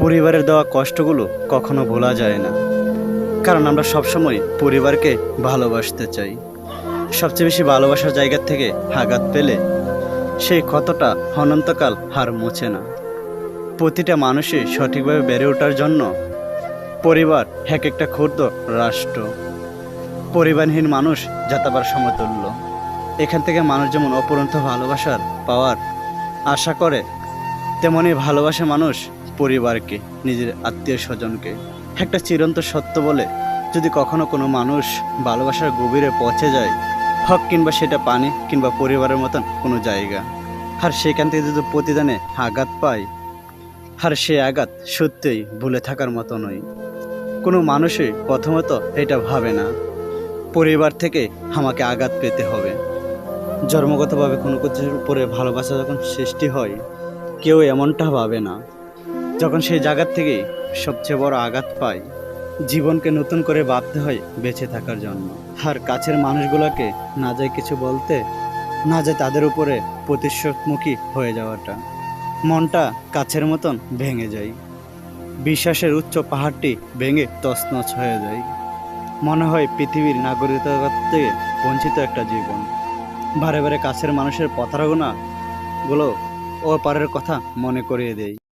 পরিবারের দেওয়া কষ্টগুলো কখনো ভোলা যায় না। কারণ আমরা সবসময় পরিবারকে ভালোবাসতে চাই। সবচেয়ে বেশি ভালোবাসার জায়গা থেকে আঘাত পেলে সেই ক্ষতটা অনন্তকাল হার মুছে না। প্রতিটা মানুষই সঠিকভাবে বেড়ে ওঠার জন্য পরিবার এক একটা ক্ষুদ্র রাষ্ট্র। পরিবারহীন মানুষ যাতাবার সমতুল্য, এখান থেকে মানুষ যেমন অপরন্ত ভালোবাসার পাওয়ার আশা করে তেমনই ভালোবাসা মানুষ পরিবারকে, নিজের আত্মীয় স্বজনকে। একটা চিরন্ত সত্য বলে, যদি কখনো কোনো মানুষ ভালোবাসার গভীরে পৌঁছে যায়, হক কিংবা সেটা পানি কিংবা পরিবারের মতন কোনো জায়গা। আর সেখান থেকে যদি প্রতিদানে আঘাত পায়, আর সে আঘাত সত্যিই ভুলে থাকার মতো নয়। কোনো মানুষই প্রথমত এটা ভাবে না, পরিবার থেকে আমাকে আঘাত পেতে হবে। জন্মগতভাবে কোনো কিছুর উপরে ভালোবাসা যখন সৃষ্টি হয়, কেউ এমনটা ভাবে না। যখন সেই জায়গার থেকে সবচেয়ে বড় আঘাত পায়, জীবনকে নতুন করে ভাবতে হয় বেঁচে থাকার জন্য। আর কাছের মানুষগুলোকে না যায় কিছু বলতে, না যায় তাদের উপরে প্রতিশোধমুখী হয়ে যাওয়াটা। মনটা কাছের মতন ভেঙে যায়। বিশ্বাসের উচ্চ পাহাড়টি ভেঙে তছনছ হয়ে যায়। মনে হয় পৃথিবীর নাগরিকতা থেকে বঞ্চিত একটা জীবন। বারে বারে কাছের মানুষের প্রতারণা গুলো ও পারের কথা মনে করিয়ে দেয়।